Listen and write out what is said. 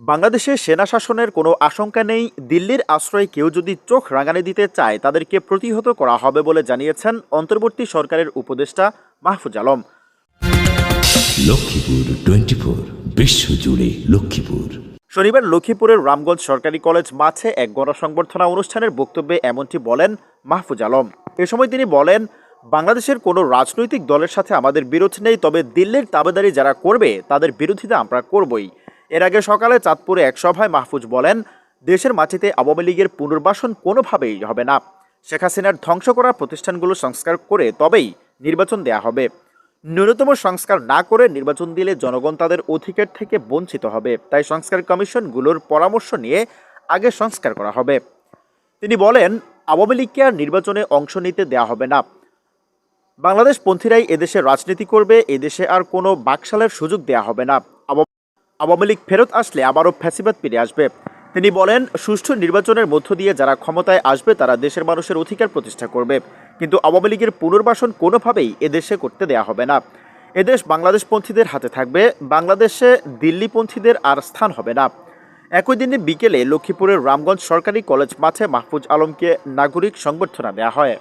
বাংলাদেশে সেনা শাসনের কোনো আশঙ্কা নেই দিল্লির আশ্রয়ে কেউ যদি চোখ রাঙানি দিতে চায় তাদেরকে প্রতিহত করা হবে বলে জানিয়েছেন অন্তর্বর্তী সরকারের উপদেষ্টা মাহফুজ আলম। লক্ষ্মীপুর টোয়েন্টি ফোর বিশ্বজুড়ে লক্ষ্মীপুর। শনিবার লক্ষ্মীপুরের রামগঞ্জ সরকারি কলেজ মাঠে এক গণসংবর্ধনা অনুষ্ঠানের বক্তব্যে এমনটি বলেন মাহফুজ আলম। এ সময় তিনি বলেন বাংলাদেশের কোনো রাজনৈতিক দলের সাথে আমাদের বিরোধ নেই তবে দিল্লির তাবেদারি যারা করবে তাদের বিরোধিতা আমরা করবই। এর আগে সকালে চাঁদপুরে এক সভায় মাহফুজ বলেন, দেশের মাটিতে আওয়ামী লীগের পুনর্বাসন কোনোভাবেই হবে না। শেখ হাসিনার ধ্বংস করা প্রতিষ্ঠানগুলো সংস্কার করে তবেই নির্বাচন দেয়া হবে। ন্যূনতম সংস্কার না করে নির্বাচন দিলে জনগণ তাদের অধিকার থেকে বঞ্চিত হবে। তাই সংস্কার কমিশনগুলোর পরামর্শ নিয়ে আগে সংস্কার করা হবে। তিনি বলেন, আওয়ামী লীগকে আর নির্বাচনে অংশ নিতে দেয়া হবে না। বাংলাদেশ পন্থীরাই এদেশে রাজনীতি করবে, এদেশে আর কোনো বাকশালের সুযোগ দেয়া হবে না। আওয়ামী লীগ ফেরত আসলে আবারও ফ্যাসিবাদ ফিরে আসবে। তিনি বলেন, সুষ্ঠু নির্বাচনের মধ্য দিয়ে যারা ক্ষমতায় আসবে, তারা দেশের মানুষের অধিকার প্রতিষ্ঠা করবে। কিন্তু আওয়ামী লীগের পুনর্বাসন কোনোভাবেই এদেশে করতে দেয়া হবে না। এদেশ বাংলাদেশপন্থীদের হাতে থাকবে, বাংলাদেশে দিল্লিপন্থীদের আর স্থান হবে না। একই দিনে বিকেলে লক্ষ্মীপুরের রামগঞ্জ সরকারি কলেজ মাঠে মাহফুজ আলমকে নাগরিক সংবর্ধনা দেওয়া হয়।